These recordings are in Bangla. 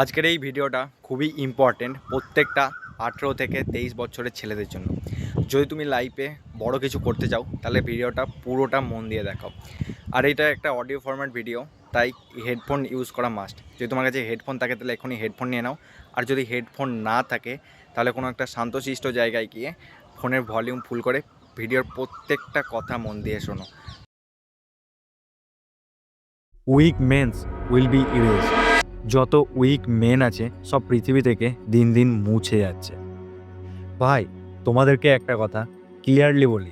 আজকের এই ভিডিওটা খুবই ইম্পর্টেন্ট প্রত্যেকটা আঠেরো থেকে তেইশ বছরের ছেলেদের জন্য। যদি তুমি লাইফে বড় কিছু করতে চাও, তাহলে ভিডিওটা পুরোটা মন দিয়ে দেখাও। আর এটা একটা অডিও ফরম্যাট ভিডিও তাই হেডফোন ইউজ করা মাস্ট যদি তোমার কাছে হেডফোন থাকে, তাহলে এখনই হেডফোন নিয়ে নাও। আর যদি হেডফোন না থাকে, তাহলে কোনো একটা শান্তশিষ্ট জায়গায় গিয়ে ফোনের ভলিউম ফুল করে ভিডিওর প্রত্যেকটা কথা মন দিয়ে শোনো। Weak mens will be erase যত উইক মেন আছে, সব পৃথিবী থেকে দিন দিন মুছে যাচ্ছে। ভাই, তোমাদেরকে একটা কথা ক্লিয়ারলি বলি।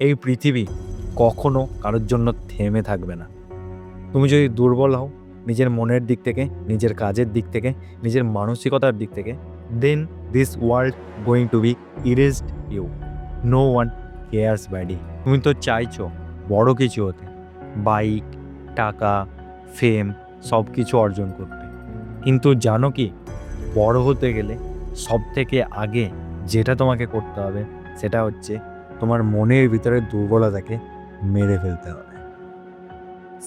এই পৃথিবী কখনো কারোর জন্য থেমে থাকবে না। তুমি যদি দুর্বল হও, নিজের মনের দিক থেকে, নিজের কাজের দিক থেকে, নিজের মানসিকতার দিক থেকে then this world going to be erased you no one cares buddy তুমি তো চাইছো বড় কিছু হতে। বাইক টাকা ফেম সব কিছু অর্জন করতে। কিন্তু জানো কি, বড় হতে গেলে সব থেকে আগে যেটা তোমাকে করতে হবে সেটা হচ্ছে তোমার মনের ভিতরে দুর্বলতাকে মেরে ফেলতে হবে।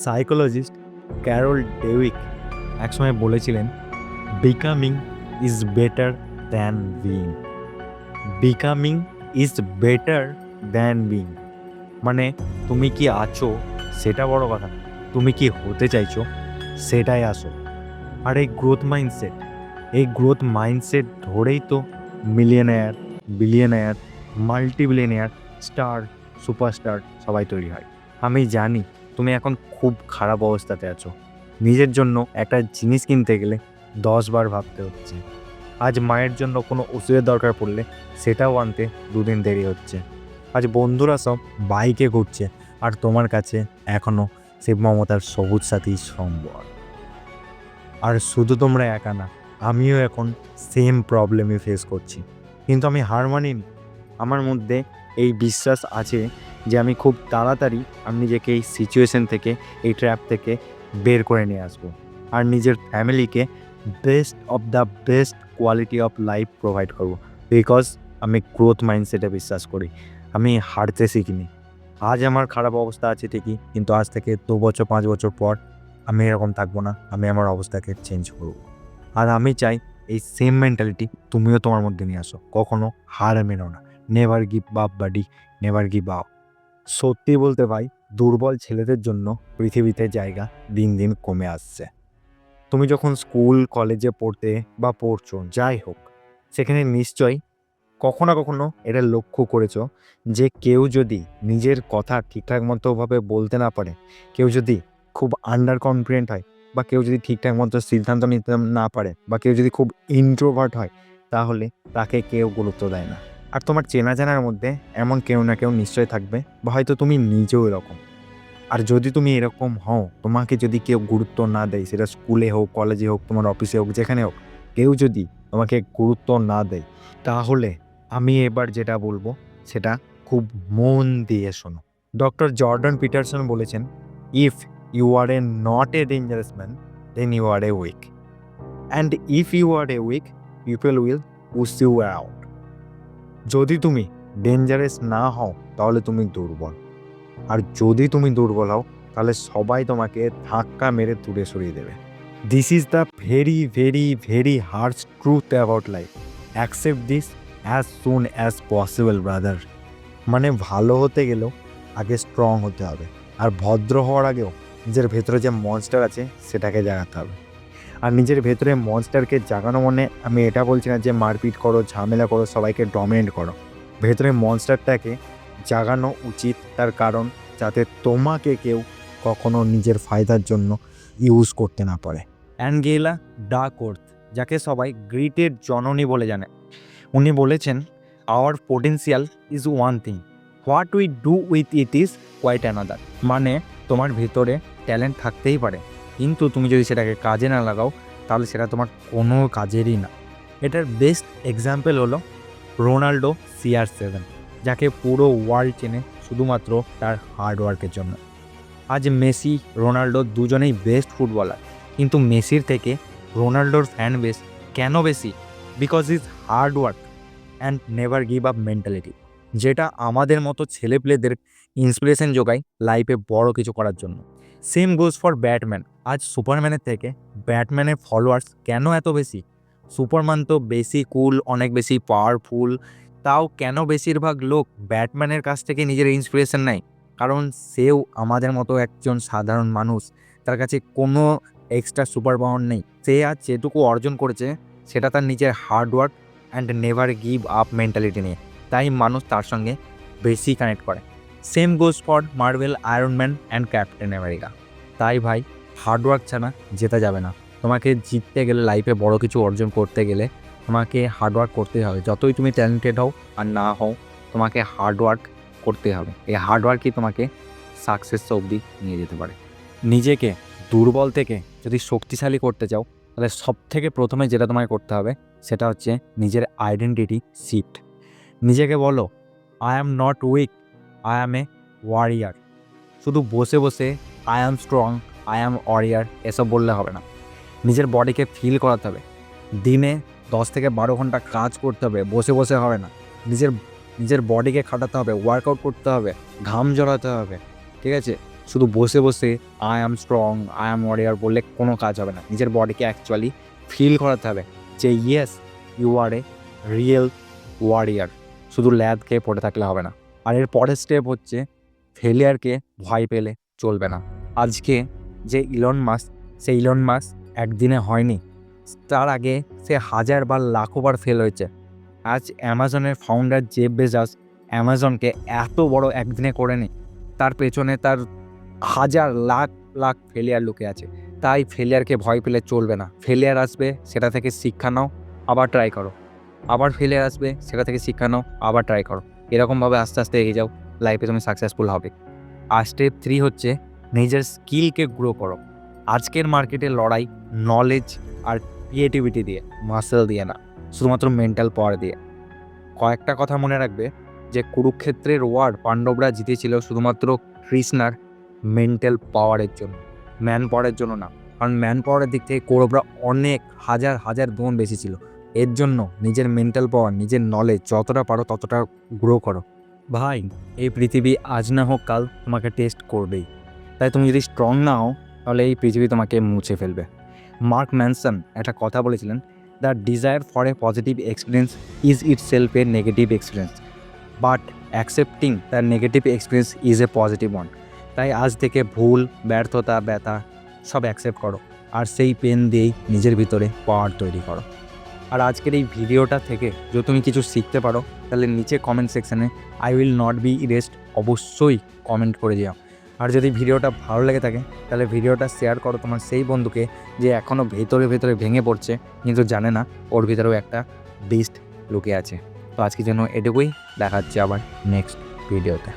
সাইকোলজিস্ট ক্যারল ডেউইক একসময় বলেছিলেন becoming is better than being becoming is better than being মানে তুমি কি আছো, সেটা বড় কথা। তুমি কি হতে চাইছো, সেটাই আসো আর এই গ্রোথ মাইন্ডসেট এই গ্রোথ মাইন্ডসেট ধরেই তো মিলিয়নায়ার বিলিয়নায়ার মাল্টিবিলিয়নায়ার স্টার সুপারস্টার সবাই তৈরি হয়। আমি জানি তুমি এখন খুব খারাপ অবস্থাতে আছো। নিজের জন্য একটা জিনিস কিনতে গেলে দশবার ভাবতে হচ্ছে। আজ মায়ের জন্য কোনো ওষুধের দরকার পড়লে সেটাও আনতে দুদিন দেরি হচ্ছে। আজ বন্ধুরা সব বাইকে ঘুরছে আর তোমার কাছে এখনও শিব মমতার সবুজ সাথী সম্বর আর শুধু তোমরা একা না, আমিও এখন সেম প্রবলেমে ফেস করছি। কিন্তু আমি হার মানিনি। আমার মধ্যে এই বিশ্বাস আছে যে আমি খুব তাড়াতাড়ি আমি নিজেকে এই সিচুয়েশন থেকে, এই ট্র্যাপ থেকে বের করে নিয়ে আসব। আর নিজের ফ্যামিলিকে best of the best quality of life provide করব। বিকজ আমি গ্রোথ মাইন্ডসেটে বিশ্বাস করি। আমি হারতে শিখিনি। আজ আমার খারাপ অবস্থা আছে ঠিকই, কিন্তু আজ থেকে দু বছর, পাঁচ বছর পর আমি এরকম থাকব না, আমি আমার অবস্থাকে চেঞ্জ করব। আর আমি চাই এই সেম মেন্টালিটি তুমিও তোমার মধ্যে নিয়ে আসো, কখনো হার মেনো না। নেভার গিভ বাপ বাডি নেভার গিভ আপ সত্যি বলতে ভাই, দুর্বল ছেলেদের জন্য পৃথিবীতে জায়গা দিন দিন কমে আসছে। তুমি যখন স্কুল কলেজে পড়তে বা পড়ছো, যাই হোক, সেখানে নিশ্চয়ই কখনো কখনো এটা লক্ষ্য করেছ যে কেউ যদি নিজের কথা ঠিকঠাক মতোভাবে বলতে না পারে, কেউ যদি খুব আন্ডার কনফিডেন্ট হয় বা কেউ যদি ঠিকঠাক মতো সিদ্ধান্ত নিতে না পারে বা কেউ যদি খুব ইন্ট্রোভার্ট হয়, তাহলে তাকে কেউ গুরুত্ব দেয় না। আর তোমার চেনা জানার মধ্যে এমন কেউ না কেউ নিশ্চয় থাকবে বা হয়তো তুমি নিজেও এরকম। আর যদি তুমি এরকম হও, তোমাকে যদি কেউ গুরুত্ব না দেয়, সেটা স্কুলে হোক কলেজে হোক, তোমার অফিসে হোক, যেখানে হোক, কেউ যদি তোমাকে গুরুত্ব না দেয়, তাহলে আমি এবার যেটা বলব, সেটা খুব মন দিয়ে শোনো। ডক্টর জর্ডন পিটারসন বলেছেন if you are a not a dangerous man then you are a weak and if you are a weak people will push you out যদি তুমি ডেঞ্জারাস না হও, তাহলে তুমি দুর্বল। আর যদি তুমি দুর্বল হও, তাহলে সবাই তোমাকে ধাক্কা মেরে দূরে সরিয়ে দেবে। This is the very very very hard truth about life accept this as soon as possible brother মানে ভালো হতে গেলেও আগে স্ট্রং হতে হবে। আর ভদ্র হওয়ার আগেও নিজের ভেতরে যে মনস্টার আছে, সেটাকে জাগাতে হবে। আর নিজের ভেতরে মনস্টারকে জাগানো মানে আমি এটা বলছি না যে মারপিট করো, ঝামেলা করো, সবাইকে ডমিনেট করো। ভেতরে মনস্টারটাকে জাগানো উচিত তার কারণ যাতে তোমাকে কেউ কখনো নিজের ফায়দার জন্য ইউজ করতে না পারে। অ্যানগেলা ডাকওর্থ যাকে সবাই গ্রিটের জননী বলে জানে, উনি বলেছেন our potential is one thing what we do with it is quite another মানে তোমার ভেতরে ট্যালেন্ট থাকতেই পারে। কিন্তু তুমি যদি সেটাকে কাজে না লাগাও, তাহলে সেটা তোমার কোনো কাজেরই না। এটার বেস্ট এক্সাম্পল হলো রোনাল্ডো সিআর সেভেন যাকে পুরো ওয়ার্ল্ড চেনে শুধুমাত্র তার হার্ডওয়ার্কের জন্য। আজ মেসি, রোনাল্ডো দুজনেই বেস্ট ফুটবলার কিন্তু মেসির থেকে রোনাল্ডোর ফ্যান বেস কেন বেশি? Because is hard work and never give up mentality যেটা আমাদের মতো ছেলেপেলেদের ইন্সপিরেশন যোগায় লাইফে বড় কিছু করার জন্য। সেম গোজ ফর ব্যাটম্যান আজ সুপারম্যানের থেকে ব্যাটম্যানের ফলোয়ার্স কেন এত বেশি? সুপারম্যান তো বেশি কুল অনেক বেশি পাওয়ারফুল তাও কেন বেশিরভাগ লোক ব্যাটম্যানের কাছ থেকে নিজের ইন্সপিরেশন নেয়? কারণ সেও আমাদের মতো একজন সাধারণ মানুষ, তার কাছে কোনো এক্সট্রা সুপার পাওয়ার নেই। সে আজ যেটুকু অর্জন করেছে, সেটা তার নিজের hard work and never give up mentality নিয়ে। তাই মানুষ তার সঙ্গে বেশি কানেক্ট করে। Same goes for Marvel Iron Man and Captain America তাই ভাই হার্ডওয়ার্ক ছাড়া জেতা যাবে না। তোমাকে জিততে গেলে লাইফে বড় কিছু অর্জন করতে গেলে তোমাকে হার্ডওয়ার্ক করতে হবে। যতই তুমি ট্যালেন্টেড হও আর না হও, তোমাকে হার্ডওয়ার্ক করতে হবে। এই হার্ডওয়ার্কই তোমাকে সাকসেস অবধি নিয়ে যেতে পারে। নিজেকে দুর্বল থেকে যদি শক্তিশালী করতে চাও, তাহলে সব থেকে প্রথমে যেটা তোমাকে করতে হবে, সেটা হচ্ছে নিজের আইডেন্টিটি শিফট নিজেকে বলো I am not weak I am a warrior শুধু বসে বসে I am strong I am warrior এসব বললে হবে না। নিজের বডিকে ফিল করাতে হবে। দিনে দশ থেকে বারো ঘণ্টা কাজ করতে হবে, বসে বসে হবে না। নিজের নিজের বডিকে খাটাতে হবে ওয়ার্কআউট করতে হবে, ঘাম জড়াতে হবে, ঠিক আছে? শুধু বসে বসে I am strong I am warrior বললে কোনো কাজ হবে না। নিজের বডিকে অ্যাকচুয়ালি ফিল করাতে হবে যে yes you are a real warrior শুধু ল্যাদ খেয়ে পড়ে থাকলে হবে না। আর এর পরের স্টেপ হচ্ছে ফেলিয়ারকে ভয় পেলে চলবে না। আজকে যে ইলন মাস সেই ইলন মাস একদিনে হয়নি, তার আগে সে হাজার বার লাখোবার ফেল হয়েছে। আজ অ্যামাজনের ফাউন্ডার জেব বেজাস অ্যামাজনকে এত বড় একদিনে করেনি, তার পেছনে তার হাজার, লাখ লাখ ফেলিয়ার লুকে আছে। তাই ফেলিয়ারকে ভয় পেলে চলবে না। ফেলিয়ার আসবে, সেটা থেকে শিক্ষা নাও, আবার ট্রাই করো। আবার ফেলে আসবে সেটা থেকে শিক্ষা নাও, আবার ট্রাই করো। এরকমভাবে আস্তে আস্তে এগিয়ে যাও লাইফে তুমি সাকসেসফুল হবে। আর স্টেপ থ্রি হচ্ছে, নিজের স্কিলকে গ্রো করো। আজকের মার্কেটে লড়াই নলেজ আর ক্রিয়েটিভিটি দিয়ে মাসেল দিয়ে না, শুধুমাত্র মেন্টাল পাওয়ার দিয়ে। কয়েকটা কথা মনে রাখবে, যে কুরুক্ষেত্রের ওয়ার পাণ্ডবরা জিতেছিল শুধুমাত্র কৃষ্ণার মেন্টাল পাওয়ারের জন্য ম্যান পাওয়ারের জন্য না। কারণ ম্যান পাওয়ারের দিক থেকে কৌরবরা অনেক, হাজার হাজার গুণ বেশি ছিল। এর জন্য নিজের মেন্টাল পাওয়ার নিজের নলেজ যতটা পারো ততটা গ্রো করো। ভাই, এই পৃথিবী আজ না হোক কাল তোমাকে টেস্ট করবেই। তাই তুমি যদি স্ট্রং না হও, তাহলে এই পৃথিবী তোমাকে মুছে ফেলবে। মার্ক ম্যানসন একটা কথা বলেছিলেন the desire for a positive experience is itself a negative experience but accepting the negative experience is a positive one তাই আজ থেকে ভুল, ব্যর্থতা, ব্যথা সব অ্যাকসেপ্ট করো। আর সেই পেন দিয়েই নিজের ভিতরে পাওয়ার তৈরি করো। আর আজকের এই ভিডিওটা থেকে যদি তুমি কিছু শিখতে পারো, তাহলে নিচে কমেন্ট সেকশানে I will not be erased অবশ্যই কমেন্ট করে যাও। আর যদি ভিডিওটা ভালো লেগে থাকে, তাহলে ভিডিওটা শেয়ার করো তোমার সেই বন্ধুকে যে এখনও ভেতরে ভেতরে ভেঙে পড়ছে, কিন্তু জানে না ওর ভিতরেও একটা বিস্ট লুকে আছে। তো আজকের জন্য এটুকুই দেখাচ্ছে আবার নেক্সট ভিডিওতে